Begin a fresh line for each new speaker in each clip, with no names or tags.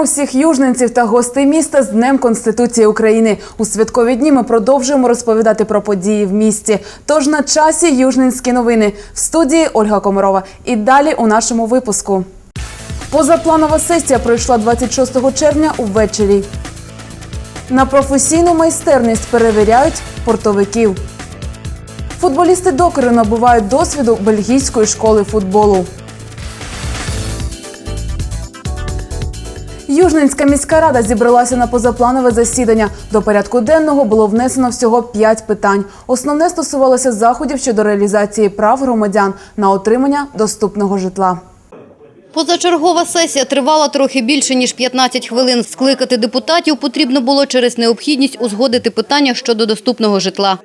Вітаємо всіх южненців та гостей міста з Днем Конституції України. У святкові дні ми продовжуємо розповідати про події в місті. Тож на часі южненські новини в студії Ольга Комарова. І далі у нашому випуску. Позапланова сесія пройшла 26 червня увечері. На професійну майстерність перевіряють портовиків. Футболісти докери набувають досвіду бельгійської школи футболу. Южненська міська рада зібралася на позапланове засідання. До порядку денного було внесено всього п'ять питань. Основне стосувалося заходів щодо реалізації прав громадян на отримання доступного житла.
Позачергова сесія тривала трохи більше, ніж 15 хвилин. Скликати депутатів потрібно було через необхідність узгодити питання щодо доступного житла.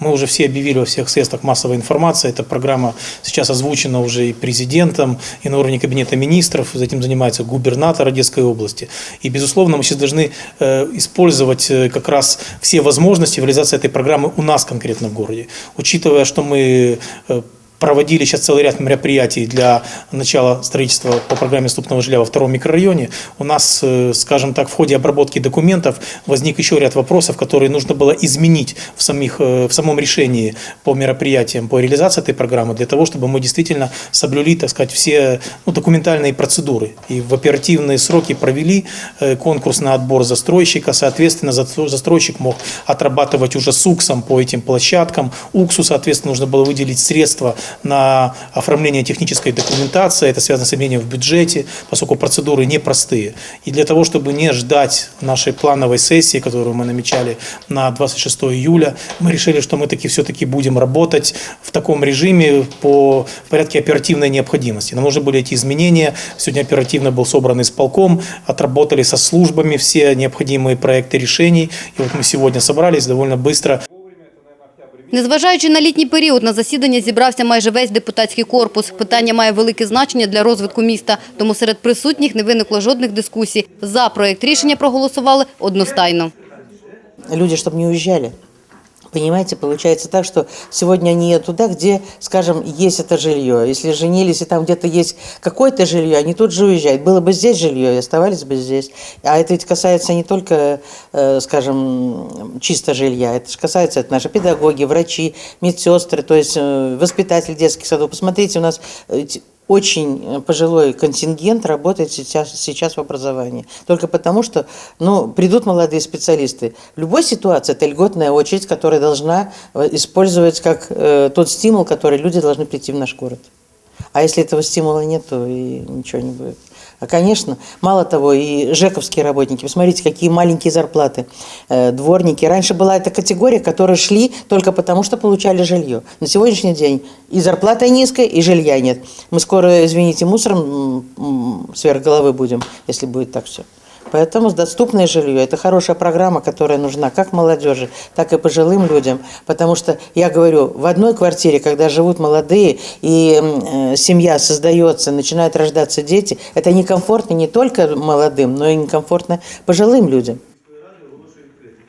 Мы уже все объявили во всех средствах массовой информации. Эта программа сейчас озвучена уже и президентом, и на уровне кабинета министров. Этим занимается губернатор Одесской области. И, безусловно, мы сейчас должны э, использовать э, как раз все возможности реализации этой программы у нас конкретно в городе. Учитывая, что мы э, проводили сейчас целый ряд мероприятий для начала строительства по программе доступного жилья во втором микрорайоне. У нас, э, скажем так, в ходе обработки документов возник еще ряд вопросов, которые нужно было изменить в, самих, э, в самом решении по мероприятиям, по реализации этой программы, для того, чтобы мы действительно соблюли, так сказать, все ну, документальные процедуры и в оперативные сроки провели э, конкурс на отбор застройщика. Соответственно, застро- застройщик мог отрабатывать уже с УКСом по этим площадкам. УКСу, соответственно, нужно было выделить средства на оформление технической документации. Это связано с изменением в бюджете, поскольку процедуры непростые. И для того, чтобы не ждать нашей плановой сессии, которую мы намечали на 26 июля, мы решили, что мы таки все-таки будем работать в таком режиме по порядке оперативной необходимости. Нам нужны были эти изменения. Сегодня оперативно был собран исполком, отработали со службами все необходимые проекты решений. И вот мы сегодня собрались довольно быстро
Незважаючи на літній період, на засідання зібрався майже весь депутатський корпус. Питання має велике значення для розвитку міста, тому серед присутніх не виникло жодних дискусій. За проект рішення проголосували одностайно.
люди, щоб не уезжали. Понимаете, получается так, что сегодня они едут туда, где, скажем, есть это жилье. Если женились, и там где-то есть какое-то жилье, они тут же уезжают. Было бы здесь жилье, и оставались бы здесь. А это ведь касается не только, э, скажем, чисто жилья. Это же касается это наши педагоги, врачи, медсестры, то есть э, воспитатели детских садов. Посмотрите, у нас э, т- очень э, пожилой контингент работает сейчас, сейчас в образовании. Только потому, что ну, придут молодые специалисты. В любой ситуации это льготная очередь, которая должна э, использовать как э, тот стимул, который люди должны прийти в наш город. А если этого стимула нет, то и ничего не будет. А, конечно, мало того, и жековские работники, посмотрите, какие маленькие зарплаты, э, дворники. Раньше была эта категория, которые шли только потому, что получали жилье. На сегодняшний день и зарплата низкая, и жилья нет. Мы скоро, извините, мусором сверх головы будем, если будет так все. Поэтому доступное жилье – это хорошая программа, которая нужна как молодежи, так и пожилым людям. Потому что, я говорю, в одной квартире, когда живут молодые, и м, э, семья создается, начинают рождаться дети, это некомфортно не только молодым, но и некомфортно пожилым людям.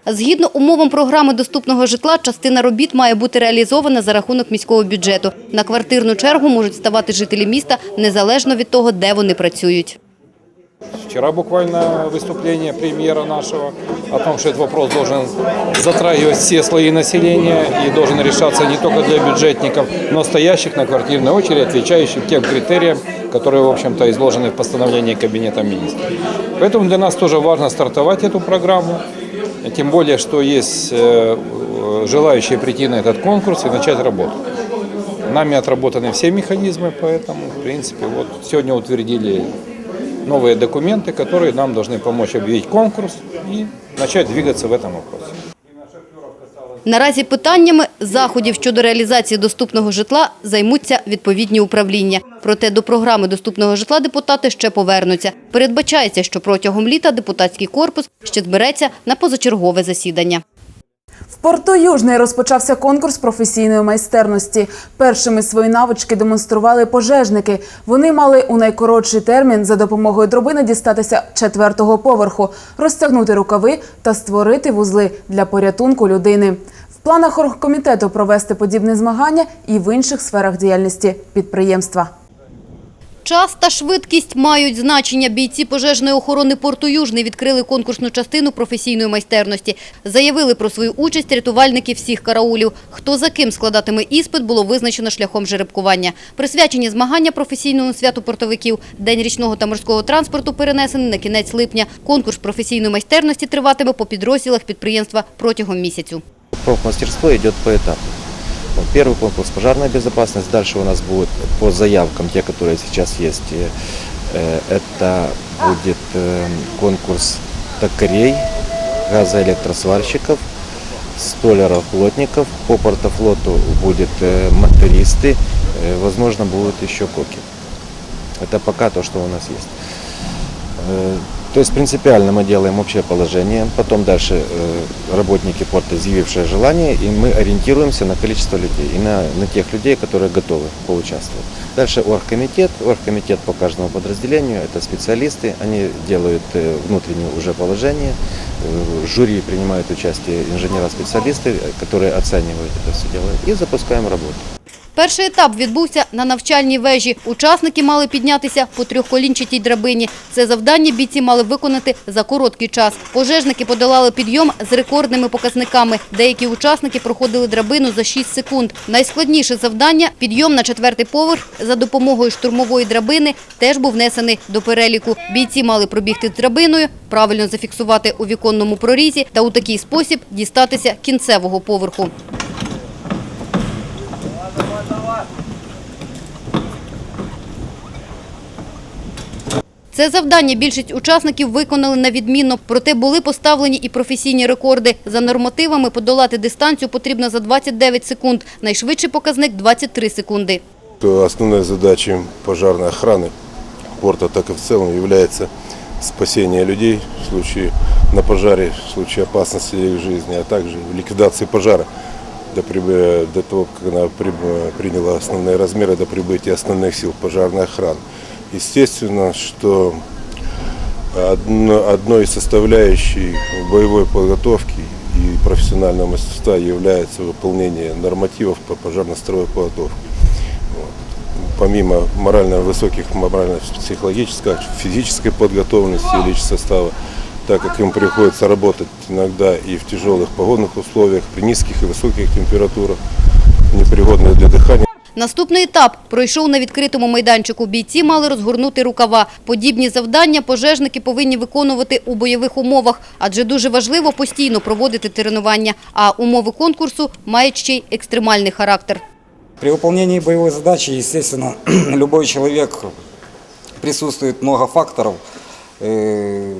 Згідно умовам програми доступного житла, частина робіт має бути реалізована за рахунок міського бюджету. На квартирну чергу можуть ставати жителі міста незалежно від того, де вони працюють.
Вчера буквально выступление премьера нашего о том, что этот вопрос должен затрагивать все слои населения и должен решаться не только для бюджетников, но стоящих на квартирной очереди, отвечающих тем критериям, которые, в общем-то, изложены в постановлении Кабинета министров. Поэтому для нас тоже важно стартовать эту программу, тем более, что есть э, желающие прийти на этот конкурс и начать работу. Нами отработаны все механизмы, поэтому, в принципе, вот сегодня утвердили новые документы, которые нам должны помочь объявить конкурс и начать двигаться в этом вопросе.
Наразі питаннями заходів щодо реалізації доступного житла займуться відповідні управління. Проте до програми доступного житла депутати ще повернуться. Передбачається, що протягом літа депутатський корпус ще збереться на позачергове засідання.
Порту Южний розпочався конкурс професійної майстерності. Першими свої навички демонстрували пожежники. Вони мали у найкоротший термін за допомогою дробини дістатися четвертого поверху, розтягнути рукави та створити вузли для порятунку людини. В планах оргкомітету провести подібне змагання і в інших сферах діяльності підприємства.
Час та швидкість мають значення. Бійці пожежної охорони порту Южний відкрили конкурсну частину професійної майстерності. Заявили про свою участь рятувальники всіх караулів. Хто за ким складатиме іспит, було визначено шляхом жеребкування. Присвячені змагання професійному святу портовиків. День річного та морського транспорту перенесений на кінець липня. Конкурс професійної майстерності триватиме по підрозділах підприємства протягом місяцю.
Профмастерство идет поэтапно. Вот первый конкурс пожарная безопасность, дальше у нас будет по заявкам, те, которые сейчас есть, э, э, это будет э, конкурс токарей, газоэлектросварщиков, столяров, плотников, по портофлоту будет мотористы, возможно будут еще коки. Это пока то, что у нас есть. То есть принципиально мы делаем общее положение, потом дальше э, работники порта, изъявившие желание, и мы ориентируемся на количество людей и на, на тех людей, которые готовы поучаствовать. Дальше оргкомитет, оргкомитет по каждому подразделению, это специалисты, они делают э, внутреннее уже положение, Э, жюри принимают участие инженера-специалисты, которые оценивают это все дело, и запускаем работу.
Перший етап відбувся на навчальній вежі. Учасники мали піднятися по трьохколінчатій драбині. Це завдання бійці мали виконати за короткий час. Пожежники подолали підйом з рекордними показниками. Деякі учасники проходили драбину за 6 секунд. Найскладніше завдання – підйом на четвертий поверх за допомогою штурмової драбини теж був внесений до переліку. Бійці мали пробігти з драбиною, правильно зафіксувати у віконному прорізі та у такий спосіб дістатися кінцевого поверху. Це завдання більшість учасників виконали на відмінно, проте були поставлені і професійні рекорди. За нормативами подолати дистанцію потрібно за 29 секунд. Найшвидший показник – 23 секунди.
Основной задачей пожарной охраны порта, так и в целом, является спасение людей в случае на пожаре, в случае опасности для их жизни, а также в ликвидации пожара до, прибы- до того, как она приб- приняла основные размеры до прибытия основных сил пожарной охраны. Естественно, что одно- одной из составляющей боевой подготовки и профессионального мастерства является выполнение нормативов по пожарно-строевой подготовке помимо морально высоких морально-психологической, физической подготовленности личного состава, так как им приходится работать иногда и в тяжелых погодных условиях, при низких и высоких температурах, непригодных для дыхания.
Наступний етап пройшов на відкритому майданчику. Бійці мали розгорнути рукава. Подібні завдання пожежники повинні виконувати у бойових умовах, адже дуже важливо постійно проводити тренування. А умови конкурсу мають ще й екстремальний характер.
При выполнении боевой задачи, естественно, любой человек, присутствует много факторов э,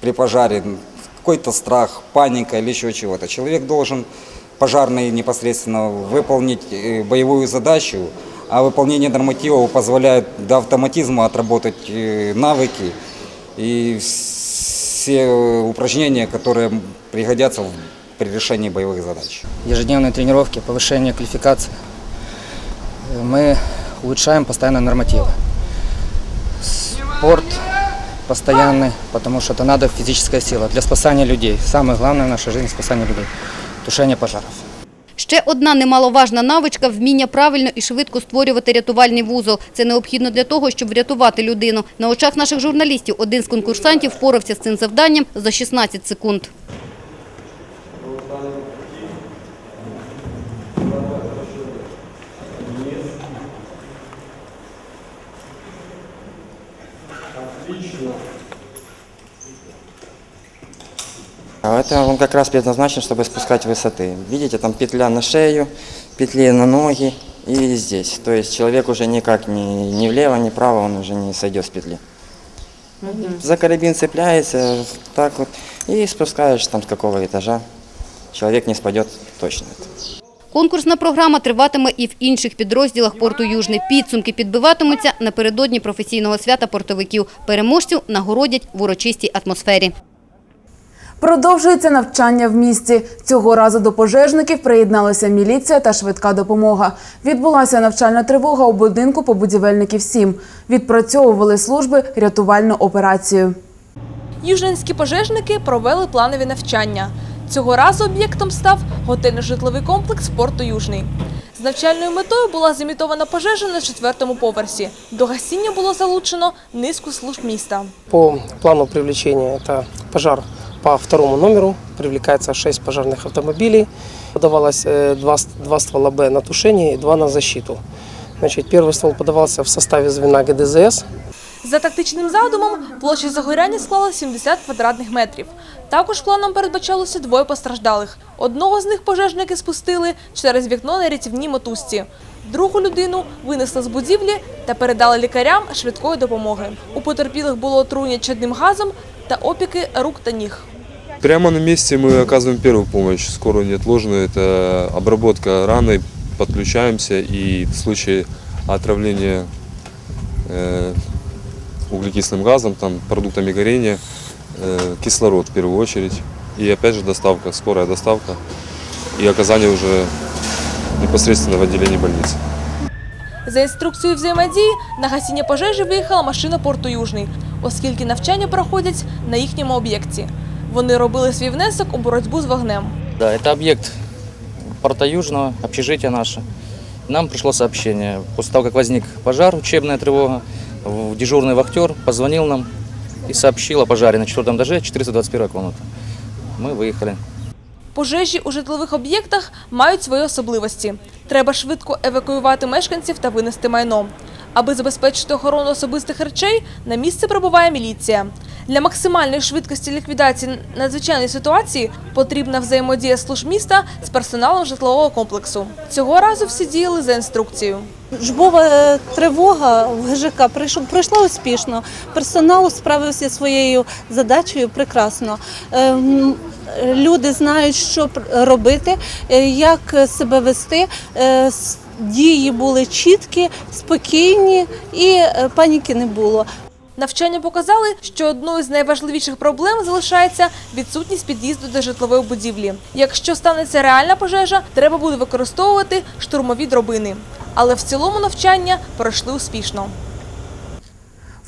при пожаре, какой-то страх, паника или еще чего-то. Человек должен, пожарный непосредственно, выполнить э, боевую задачу, а выполнение нормативов позволяет до автоматизма отработать э, навыки и все упражнения, которые пригодятся при решении боевых задач.
ежедневные тренировки, повышение квалификации. Мы улучшаем постоянно нормативы. Спорт постоянный, потому что это надо физическая сила для спасания людей. Самое главное в нашей жизни – спасание людей. Тушение пожарів.
Ще одна немаловажна навичка – вміння правильно і швидко створювати рятувальний вузол. Це необхідно для того, щоб врятувати людину. На очах наших журналістів один з конкурсантів впорався з цим завданням за 16 секунд.
А это он как раз предназначен, чтобы спускать высоты. Видите, там петля на шею, петли на ноги и здесь. То есть человек уже никак ни, ни влево, ни вправо, он уже не сойдет с петли. За карабин цепляется, так вот, и спускаешь там с какого этажа. Человек не спадет точно.
Конкурсна програма триватиме і в інших підрозділах порту Южний. Підсумки підбиватимуться напередодні професійного свята портовиків. Переможців нагородять в урочистій атмосфері.
Продовжується навчання в місті. Цього разу до пожежників приєдналися міліція та швидка допомога. Відбулася навчальна тривога у будинку по будівельників 7. Відпрацьовували служби рятувальну операцію.
Южненські пожежники провели планові навчання. Цього разу об'єктом став готельно-житловий комплекс порту Южний. З навчальною метою була зімітована пожежа на четвертому поверсі. До гасіння було залучено низку служб міста.
По плану привлечения это пожар по второму номеру. Привлекается 6 пожарных автомобилей. Подавалось э, два, ст- два ствола Б на тушение и два на защиту. Значит, первый ствол подавался в составе звена ГДЗС.
За тактичним задумом площа загоряння склала 70 квадратних метрів. Також планом передбачалося двоє постраждалих. Одного з них пожежники спустили через вікно на рятівній мотузці. Другу людину винесли з будівлі та передали лікарям швидкої допомоги. У потерпілих було отруєння чадним газом та опіки рук та ніг.
Прямо на месте мы оказываем первую помощь, скорую неотложную. Это обработка раны, подключаемся и в случае отравления э, углекислым газом, там, продуктами горения, э, кислород в первую очередь. И опять же доставка, скорая доставка и оказание уже непосредственно в отделении больницы.
За інструкцією взаємодії на гасіння пожежі виїхала машина порту Южний, оскільки навчання проходять на їхньому об'єкті. Вони робили свій внесок у боротьбу з вогнем.
Да, это объект порта Южного, общежитие наше. Нам пришло сообщение. После того, как возник пожар, учебная тревога, в- дежурный вахтер позвонил нам и сообщил о пожаре на четвертом этаже, 421 комната. Мы выехали.
Пожежі у житлових об'єктах мають свої особливості. Треба швидко евакуювати мешканців та винести майно. Аби забезпечити охорону особистих речей, на місце прибуває міліція. Для максимальної швидкості ліквідації надзвичайної ситуації потрібна взаємодія служб міста з персоналом житлового комплексу. Цього разу всі діяли за інструкцією.
Жбова е, тривога в ГЖК пройшла успішно. Персонал справився своєю задачею прекрасно. Е, Люди знають, що робити, е, як себе вести. Дії були чіткі, спокійні і е, паніки не було.
Навчання показали, що одною з найважливіших проблем залишається відсутність під'їзду до житлової будівлі. Якщо станеться реальна пожежа, треба буде використовувати штурмові дробини. Але в цілому навчання пройшли успішно.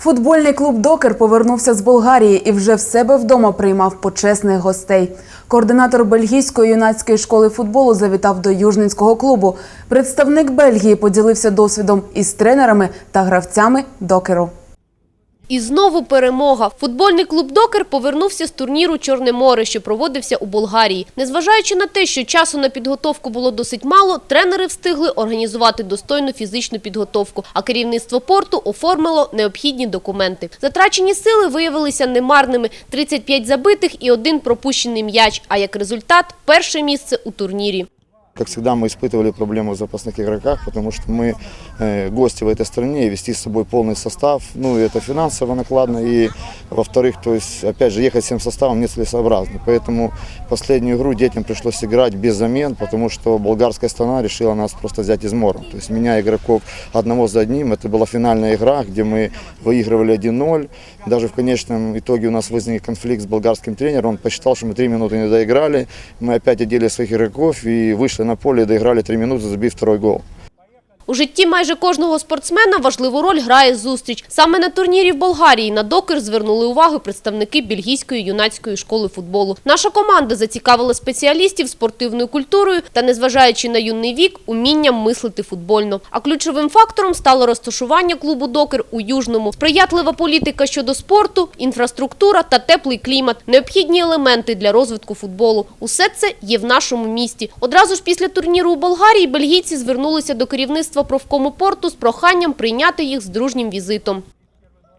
Футбольний клуб Докер повернувся з Болгарії і вже в себе вдома приймав почесних гостей. Координатор бельгійської юнацької школи футболу завітав до южненського клубу. Представник Бельгії поділився досвідом із тренерами та гравцями Докеру.
І знову перемога. Футбольний клуб Докер повернувся з турніру Чорне море, що проводився у Болгарії. Незважаючи на те, що часу на підготовку було досить мало, тренери встигли організувати достойну фізичну підготовку, а керівництво порту оформило необхідні документи. Затрачені сили виявилися немарними: 35 забитих і один пропущений м'яч. А як результат перше місце у турнірі.
Как всегда, мы испытывали проблему в запасных игроках, потому что мы э, гости в этой стране, и вести с собой полный состав, ну, это финансово накладно, и, во-вторых, то есть, опять же, ехать всем составом нецелесообразно. Поэтому последнюю игру детям пришлось играть без замен, потому что болгарская страна решила нас просто взять измором. То есть, меня игроков одного за одним, это была финальная игра, где мы выигрывали 1-0. Даже в конечном итоге у нас возник конфликт с болгарским тренером, он посчитал, что мы три минуты не доиграли, мы опять одели своих игроков и вышли на поле доиграли три минуты, забив второй гол.
У житті майже кожного спортсмена важливу роль грає зустріч. Саме на турнірі в Болгарії на докер звернули увагу представники бельгійської юнацької школи футболу. Наша команда зацікавила спеціалістів спортивною культурою та, незважаючи на юний вік, умінням мислити футбольно. А ключовим фактором стало розташування клубу докер у Южному. Сприятлива політика щодо спорту, інфраструктура та теплий клімат – необхідні елементи для розвитку футболу. Усе це є в нашому місті. Одразу ж після турніру у Болгарії бельгійці звернулися до керівництва профкому порту з проханням прийняти їх з дружнім візитом.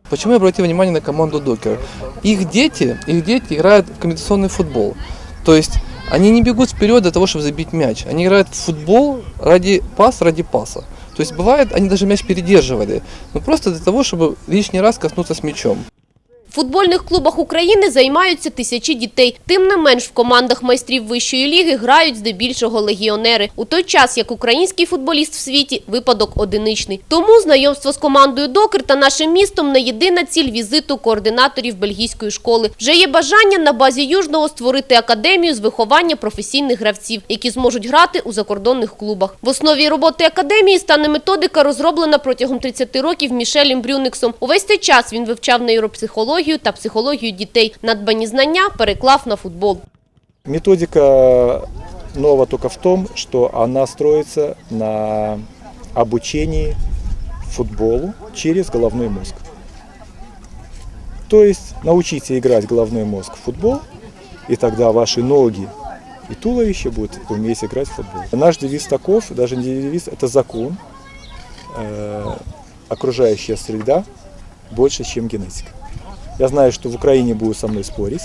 Почему я обратил внимание на команду Докер? Их дети, их дети играют в комбинационный футбол. То есть они не бегут вперед для того, чтобы забить мяч. Они играют в футбол ради пас, ради паса. То есть бывает, они даже мяч передерживали, но просто для того, чтобы лишний раз коснуться с мячом.
Футбольних клубах України займаються тисячі дітей. Тим не менш, в командах майстрів вищої ліги грають здебільшого легіонери. У той час, як український футболіст в світі – випадок одиничний. Тому знайомство з командою «Докер» та нашим містом – не єдина ціль візиту координаторів бельгійської школи. Вже є бажання на базі Южного створити академію з виховання професійних гравців, які зможуть грати у закордонних клубах. В основі роботи академії стане методика, розроблена протягом 30 років Мішелем Брюниксом. Увесь цей час він вивчав нейропсихологію та психологію дітей. Надбані знання переклав на футбол.
Методика нового только в том, что она строится на обучении футболу через головной мозг. То есть научите играть головной мозг в футбол, и тогда ваши ноги и туловище будут уметь играть в футбол. Наш девиз таков, даже не девиз, это закон. Э, окружающая среда больше, чем генетика. Я знаю, что в Украине будут со мной спорить.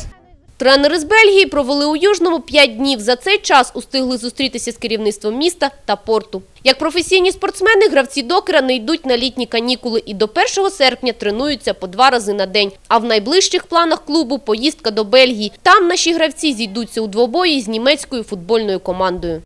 Тренери з Бельгії провели у Южному 5 днів. За цей час устигли зустрітися з керівництвом міста та порту. Як професійні спортсмени, гравці докера не йдуть на літні канікули і до 1 серпня тренуються по два рази на день. А в найближчих планах клубу поїздка до Бельгії. Там наші гравці зійдуться у двобої з німецькою футбольною командою.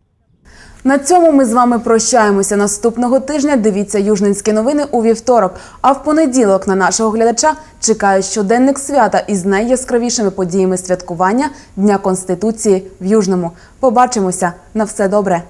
На цьому ми з вами прощаємося. Наступного тижня дивіться южненські новини у вівторок. А в понеділок на нашого глядача чекає щоденник свята із найяскравішими подіями святкування Дня Конституції в Южному. Побачимося на все добре.